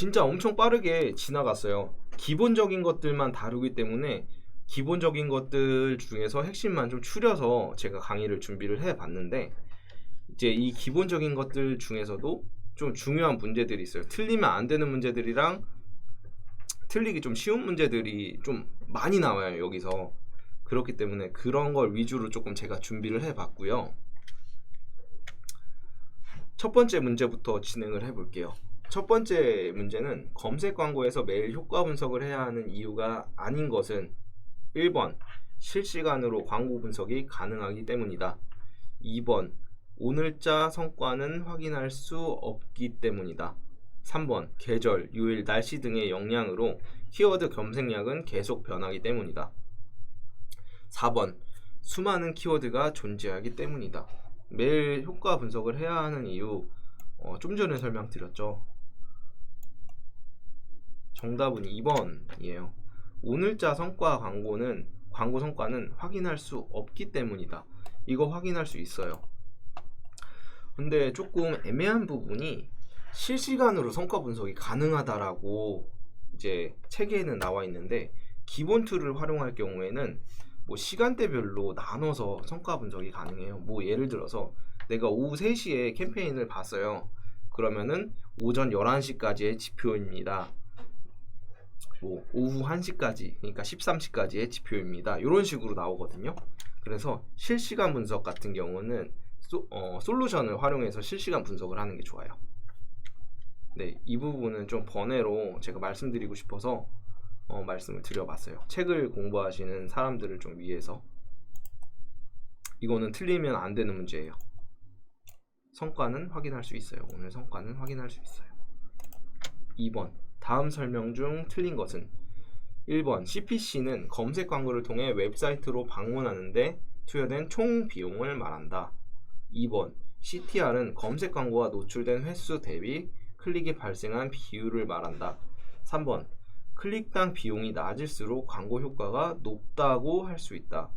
진짜 엄청 빠르게 지나갔어요. 기본적인 것들만 다루기 때문에 기본적인 것들 중에서 핵심만 좀 추려서 제가 강의를 준비를 해 봤는데 이제 이 기본적인 것들 중에서도 좀 중요한 문제들이 있어요. 틀리면 안 되는 문제들이랑 틀리기 좀 쉬운 문제들이 좀 많이 나와요, 여기서. 그렇기 때문에 그런 걸 위주로 조금 제가 준비를 해 봤고요. 첫 번째 문제부터 진행을 해 볼게요. 첫 번째 문제는 검색 광고에서 매일 효과 분석을 해야 하는 이유가 아닌 것은 1번 실시간으로 광고 분석이 가능하기 때문이다. 2번 오늘자 성과는 확인할 수 없기 때문이다. 3번 계절, 요일, 날씨 등의 영향으로 키워드 검색량은 계속 변하기 때문이다. 4번 수많은 키워드가 존재하기 때문이다. 매일 효과 분석을 해야 하는 이유 어, 좀 전에 설명드렸죠. 정답은 2번이에요. 오늘자 성과 광고는 광고 성과는 확인할 수 없기 때문이다. 이거 확인할 수 있어요. 근데 조금 애매한 부분이 실시간으로 성과 분석이 가능하다라고 이제 책에는 나와 있는데 기본 툴을 활용할 경우에는 뭐 시간대별로 나눠서 성과 분석이 가능해요. 뭐 예를 들어서 내가 오후 3시에 캠페인을 봤어요. 그러면은 오전 11시까지의 지표입니다. 뭐 오후 1시까지 그러니까 13시까지의 지표입니다. 이런 식으로 나오거든요. 그래서 실시간 분석 같은 경우는 소, 어, 솔루션을 활용해서 실시간 분석을 하는 게 좋아요. 네, 이 부분은 좀 번외로 제가 말씀드리고 싶어서 어, 말씀을 드려봤어요. 책을 공부하시는 사람들을 좀 위해서 이거는 틀리면 안 되는 문제예요. 성과는 확인할 수 있어요. 오늘 성과는 확인할 수 있어요. 2번 다음 설명 중 틀린 것은 1번 CPC는 검색 광고를 통해 웹사이트로 방문하는데 투여된 총 비용을 말한다. 2번 CTR은 검색 광고와 노출된 횟수 대비 클릭이 발생한 비율을 말한다. 3번 클릭당 비용이 낮을수록 광고 효과가 높다고 할 수 있다.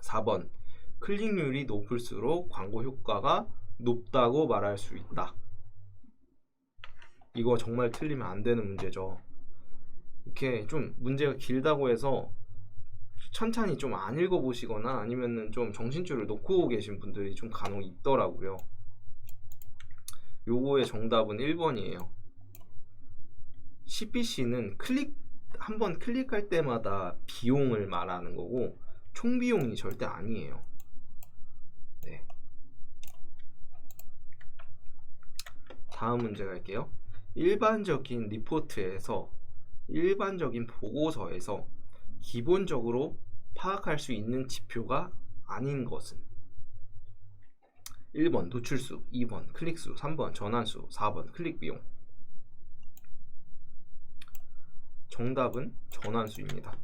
4번 클릭률이 높을수록 광고 효과가 높다고 말할 수 있다. 이거 정말 틀리면 안 되는 문제죠. 이렇게 좀 문제가 길다고 해서 천천히 좀 안 읽어보시거나 아니면은 좀 정신줄을 놓고 계신 분들이 좀 간혹 있더라고요. 요거의 정답은 1번이에요. CPC는 클릭 한 번 클릭할 때마다 비용을 말하는 거고 총 비용이 절대 아니에요. 네. 다음 문제 갈게요. 일반적인 리포트에서 일반적인 보고서에서 기본적으로 파악할 수 있는 지표가 아닌 것은 1번 노출수, 2번 클릭수, 3번 전환수, 4번 클릭 비용. 정답은 전환수입니다.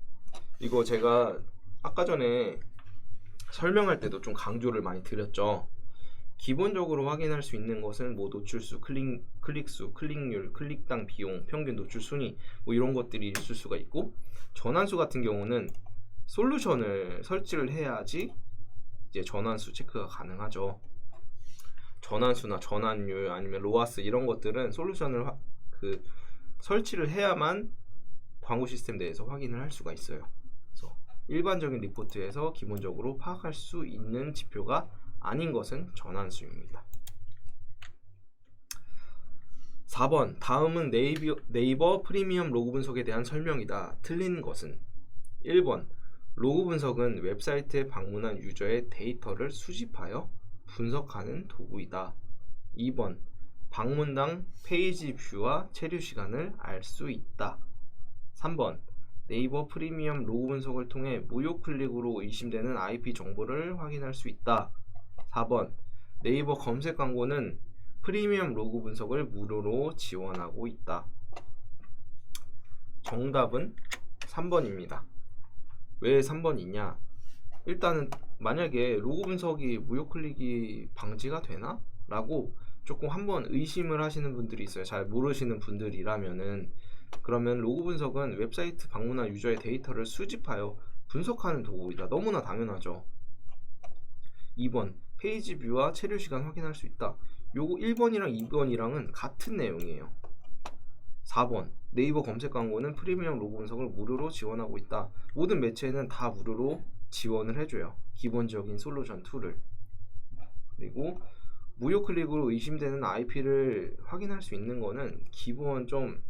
이거 제가 아까 전에 설명할 때도 좀 강조를 많이 드렸죠. 기본적으로 확인할 수 있는 것은 뭐 노출수, 클릭, 클릭수, 클릭률, 클릭당 비용, 평균 노출 순위 뭐 이런 것들이 있을 수가 있고 전환수 같은 경우는 솔루션을 설치를 해야지 이제 전환수 체크가 가능하죠. 전환수나 전환율 아니면 로아스 이런 것들은 솔루션을 화, 그 설치를 해야만 광고 시스템 내에서 확인을 할 수가 있어요. 그래서 일반적인 리포트에서 기본적으로 파악할 수 있는 지표가 아닌 것은 전환수입니다. 4번 다음은 네이버, 네이버 프리미엄 로그 분석에 대한 설명이다. 틀린 것은 1번 로그 분석은 웹사이트에 방문한 유저의 데이터를 수집하여 분석하는 도구이다. 2번 방문당 페이지 뷰와 체류 시간을 알 수 있다. 3번 네이버 프리미엄 로그 분석을 통해 무료 클릭으로 의심되는 IP 정보를 확인할 수 있다. 4번 네이버 검색 광고는 프리미엄 로그 분석을 무료로 지원하고 있다. 정답은 3번입니다. 왜 3번이냐? 일단은 만약에 로고 분석이 무료 클릭이 방지가 되나? 라고 조금 한번 의심을 하시는 분들이 있어요. 잘 모르시는 분들이라면은 그러면 로고 분석은 웹사이트 방문한 유저의 데이터를 수집하여 분석하는 도구이다. 너무나 당연하죠. 2번 페이지 뷰와 체류 시간 확인할 수 있다. 요거 1번이랑 2번이랑은 같은 내용이에요. 4번 네이버 검색 광고는 프리미엄 로고 분석을 무료로 지원하고 있다. 모든 매체는 다 무료로 지원을 해줘요. 기본적인 솔루션 툴을. 그리고 무료 클릭으로 의심되는 IP를 확인할 수 있는 거는 기본 좀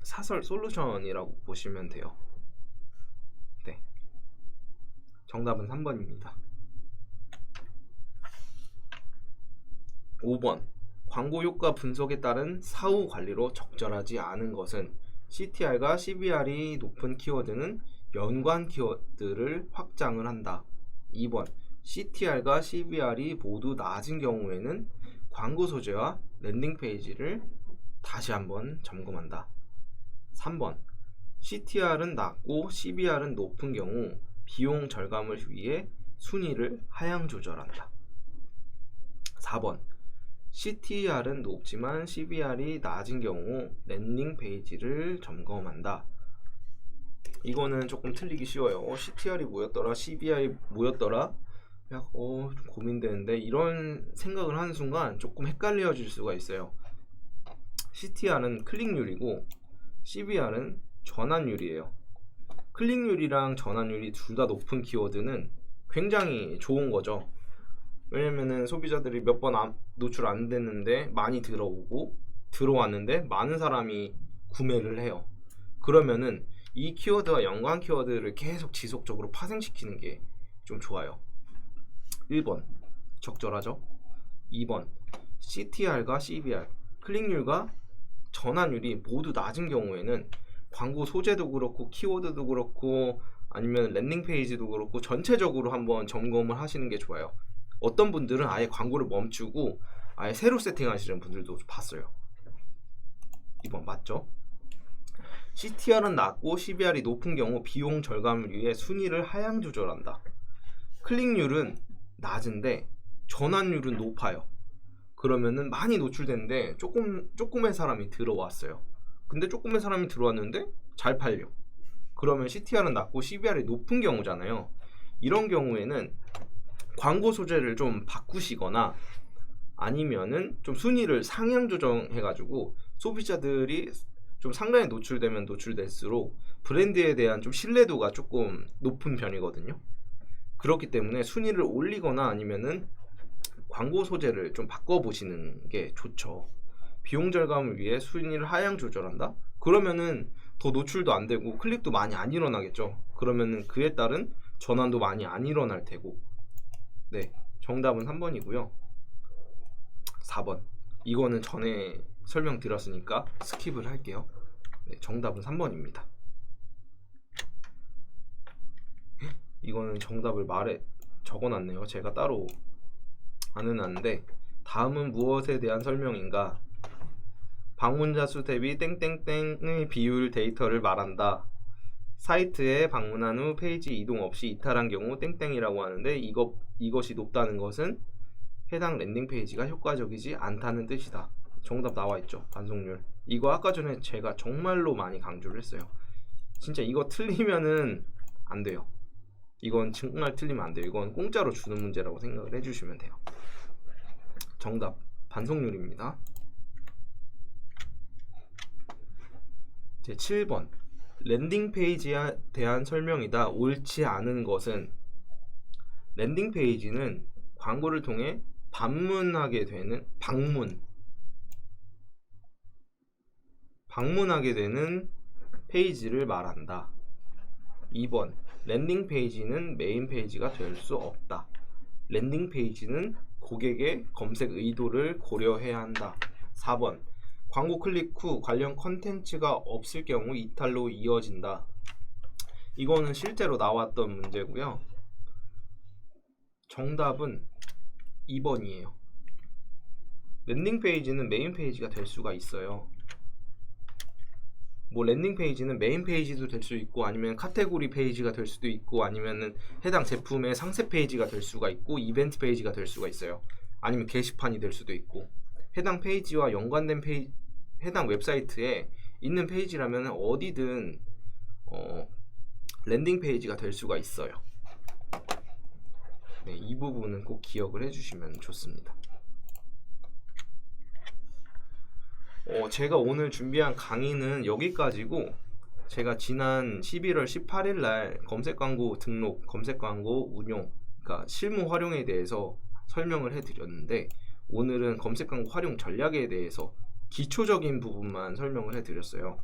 사설 솔루션이라고 보시면 돼요. 네. 정답은 3번입니다. 5번 광고 효과 분석에 따른 사후 관리로 적절하지 않은 것은 CTR과 CBR이 높은 키워드는 연관 키워드를 확장을 한다. 2번 CTR과 CBR이 모두 낮은 경우에는 광고 소재와 랜딩 페이지를 다시 한번 점검한다. 3번 CTR은 낮고 CBR은 높은 경우 비용 절감을 위해 순위를 하향 조절한다. 4번 CTR은 높지만 CBR이 낮은 경우 랜딩 페이지를 점검한다. 이거는 조금 틀리기 쉬워요. 어, CTR이 뭐였더라? CBR이 뭐였더라? 약, 어, 좀 고민되는데 이런 생각을 하는 순간 조금 헷갈려질 수가 있어요. CTR은 클릭률이고 CBR은 전환율이에요. 클릭률이랑 전환율이 둘 다 높은 키워드는 굉장히 좋은 거죠. 왜냐면은 소비자들이 몇 번 노출 안 됐는데 많이 들어오고 들어왔는데 많은 사람이 구매를 해요. 그러면은 이 키워드와 연관 키워드를 계속 지속적으로 파생시키는 게 좀 좋아요. 1번 적절하죠. 2번 CTR과 CBR 클릭률과 전환율이 모두 낮은 경우에는 광고 소재도 그렇고 키워드도 그렇고 아니면 랜딩 페이지도 그렇고 전체적으로 한번 점검을 하시는 게 좋아요. 어떤 분들은 아예 광고를 멈추고 아예 새로 세팅하시는 분들도 봤어요. 2번 맞죠? CTR은 낮고 CBR이 높은 경우 비용 절감을 위해 순위를 하향 조절한다. 클릭률은 낮은데 전환율은 높아요. 그러면은 많이 노출됐는데 조금 조금의 사람이 들어왔어요. 근데 조금의 사람이 들어왔는데 잘 팔려. 그러면 CTR은 낮고 CBR이 높은 경우잖아요. 이런 경우에는 광고 소재를 좀 바꾸시거나 아니면은 좀 순위를 상향 조정해 가지고 소비자들이 좀 상당히 노출되면 노출될수록 브랜드에 대한 좀 신뢰도가 조금 높은 편이거든요. 그렇기 때문에 순위를 올리거나 아니면은 광고 소재를 좀 바꿔 보시는 게 좋죠. 비용 절감을 위해 순위를 하향 조절한다? 그러면은 더 노출도 안 되고 클릭도 많이 안 일어나겠죠. 그러면은 그에 따른 전환도 많이 안 일어날 테고 네, 정답은 3번이고요. 4번. 이거는 전에 설명드렸으니까 스킵을 할게요. 네, 정답은 3번입니다. 이거는 정답을 말에 적어놨네요. 제가 따로 안 해놨는데 다음은 무엇에 대한 설명인가? 방문자 수 대비 땡땡땡의 비율 데이터를 말한다. 사이트에 방문한 후 페이지 이동 없이 이탈한 경우 땡땡이라고 하는데 이것, 이것이 높다는 것은 해당 랜딩 페이지가 효과적이지 않다는 뜻이다. 정답 나와 있죠. 반송률. 이거 아까 전에 제가 정말로 많이 강조를 했어요. 진짜 이거 틀리면은 안 돼요. 이건 정말 틀리면 안 돼요. 이건 공짜로 주는 문제라고 생각을 해주시면 돼요. 정답 반송률입니다. 제 7번 랜딩 페이지에 대한 설명이다. 옳지 않은 것은 랜딩 페이지는 광고를 통해 방문하게 되는 방문 방문하게 되는 페이지를 말한다. 2번 랜딩 페이지는 메인 페이지가 될 수 없다. 랜딩 페이지는 고객의 검색 의도를 고려해야 한다. 4번 광고 클릭 후 관련 컨텐츠가 없을 경우 이탈로 이어진다. 이거는 실제로 나왔던 문제고요. 정답은 2번이에요. 랜딩 페이지는 메인 페이지가 될 수가 있어요. 뭐 랜딩 페이지는 메인 페이지도 될 수 있고 아니면 카테고리 페이지가 될 수도 있고 아니면은 해당 제품의 상세 페이지가 될 수가 있고 이벤트 페이지가 될 수가 있어요. 아니면 게시판이 될 수도 있고 해당 페이지와 연관된 페이지 해당 웹사이트에 있는 페이지라면 어디든 어, 랜딩 페이지가 될 수가 있어요. 네, 이 부분은 꼭 기억을 해주시면 좋습니다. 어, 제가 오늘 준비한 강의는 여기까지고 제가 지난 11월 18일 날 검색 광고 등록, 검색 광고 운용, 그러니까 실무 활용에 대해서 설명을 해드렸는데 오늘은 검색 광고 활용 전략에 대해서 기초적인 부분만 설명을 해드렸어요.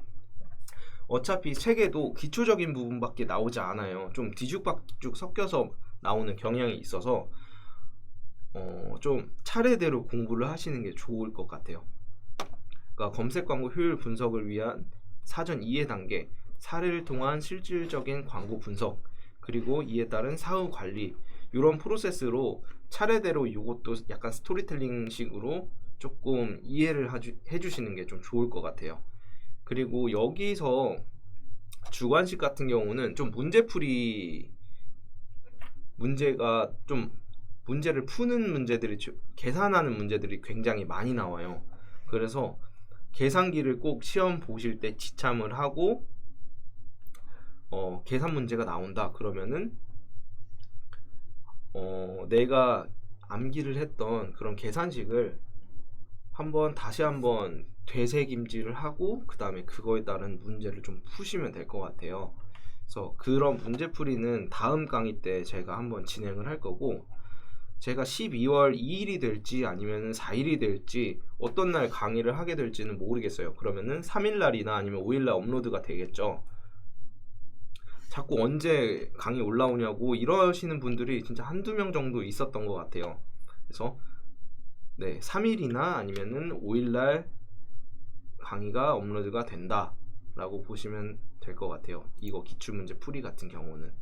어차피 책에도 기초적인 부분밖에 나오지 않아요. 좀 뒤죽박죽 섞여서 나오는 경향이 있어서 어, 좀 차례대로 공부를 하시는 게 좋을 것 같아요. 그러니까 검색 광고 효율 분석을 위한 사전 이해 단계, 사례를 통한 실질적인 광고 분석, 그리고 이에 따른 사후 관리 이런 프로세스로 차례대로 이것도 약간 스토리텔링식으로 조금 이해를 해주시는 게 좀 좋을 것 같아요. 그리고 여기서 주관식 같은 경우는 좀 문제풀이 문제가 좀 문제를 푸는 문제들이 주- 계산하는 문제들이 굉장히 많이 나와요. 그래서 계산기를 꼭 시험 보실 때 지참을 하고 어, 계산 문제가 나온다 그러면은 어, 내가 암기를 했던 그런 계산식을 한번 다시 한번 되새김질을 하고 그 다음에 그거에 따른 문제를 좀 푸시면 될 것 같아요. 그래서 그런 문제풀이는 다음 강의 때 제가 한번 진행을 할 거고 제가 12월 2일이 될지 아니면 4일이 될지 어떤 날 강의를 하게 될지는 모르겠어요. 그러면은 3일 날이나 아니면 5일 날 업로드가 되겠죠. 자꾸 언제 강의 올라오냐고 이러시는 분들이 진짜 한두 명 정도 있었던 것 같아요. 그래서 네, 3일이나 아니면은 5일 날 강의가 업로드가 된다 라고 보시면 될 것 같아요. 이거 기출문제 풀이 같은 경우는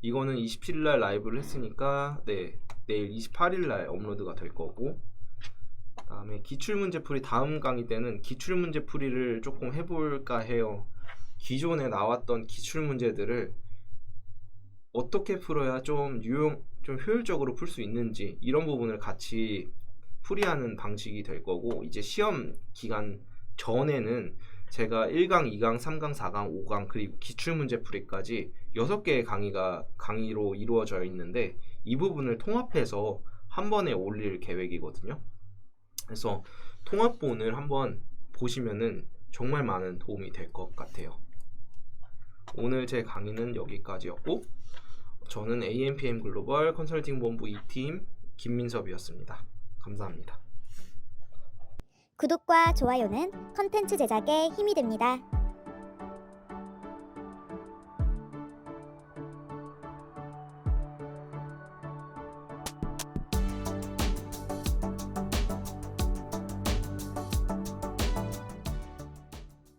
이거는 27일 날 라이브를 했으니까 네, 내일 28일 날 업로드가 될 거고 다음에 기출문제 풀이 다음 강의 때는 기출문제 풀이를 조금 해볼까 해요. 기존에 나왔던 기출 문제들을 어떻게 풀어야 좀 유용, 좀 효율적으로 풀 수 있는지 이런 부분을 같이 풀이하는 방식이 될 거고 이제 시험 기간 전에는 제가 1강, 2강, 3강, 4강, 5강 그리고 기출 문제 풀이까지 6개의 강의가 강의로 이루어져 있는데 이 부분을 통합해서 한 번에 올릴 계획이거든요. 그래서 통합본을 한번 보시면은 정말 많은 도움이 될 것 같아요. 오늘 제 강의는 여기까지였고 저는 AMPM 글로벌 컨설팅 본부 2팀 김민섭이었습니다. 감사합니다. 구독과 좋아요는 컨텐츠 제작에 힘이 됩니다.